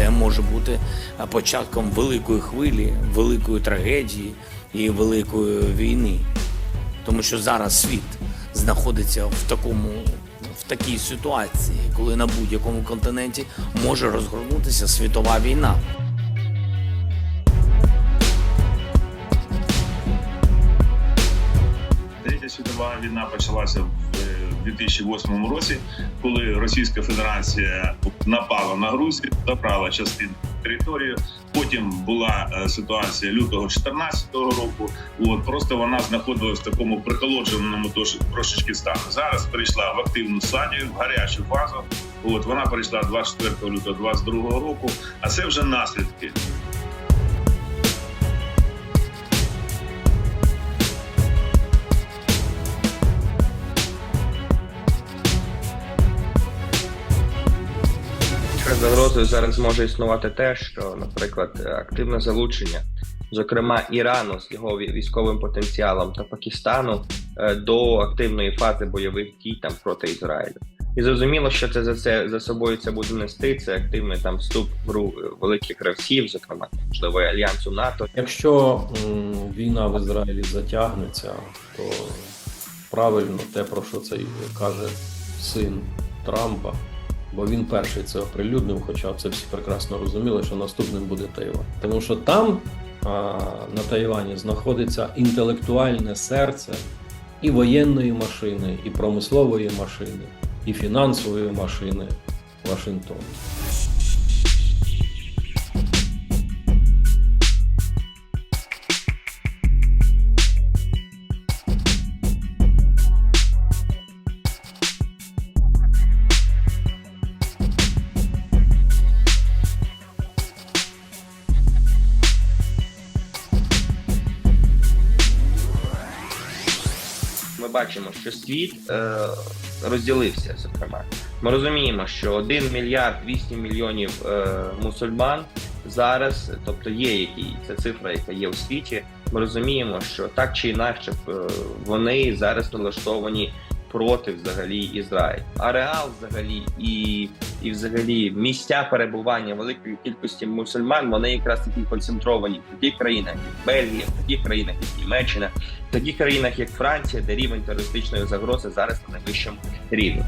це може бути початком великої хвилі, великої трагедії і великої війни. Тому що зараз світ знаходиться в такому в такій ситуації, коли на будь-якому континенті може розгорнутися світова війна. Третя світова війна почалася в е, 2008 році, коли Російська Федерація напала на Грузію, забрала частину території. Потім була е, ситуація лютого 2014 року. От просто вона знаходилась в такому прихолодженому трошечки стану. Зараз перейшла в активну стадію, в гарячу фазу. От вона перейшла 24 лютого 2022 року. А це вже наслідки загрозою зараз може існувати те, що, наприклад, активне залучення, зокрема Ірану з його військовим потенціалом та Пакистану е, до активної фази бойових дій там проти Ізраїлю. І зрозуміло, що це за це за собою це буде нести. Це активний там вступ в гру е, великих гравців, зокрема можливо альянсу НАТО. Якщо м, війна в Ізраїлі затягнеться, то правильно те, про що це каже син Трампа, бо він перший це оприлюднив, хоча це всі прекрасно розуміли, що наступним буде Тайвань. Тому що там, а, на Тайвані, знаходиться інтелектуальне серце і воєнної машини, і промислової машини, і фінансової машини Вашингтону. Бачимо, що світ е, розділився. Зокрема, ми розуміємо, що 1 мільярд 200 мільйонів е, мусульман зараз, тобто є які ця цифра, яка є у світі. Ми розуміємо, що так чи інакше е, вони зараз налаштовані проти взагалі Ізраїль. А реал взагалі і, і взагалі місця перебування великої кількості мусульман вони якраз такі концентровані в таких країнах, як Бельгія, в таких країнах, як Німеччина, в таких країнах, як Франція, де рівень терористичної загрози зараз на найвищому рівні.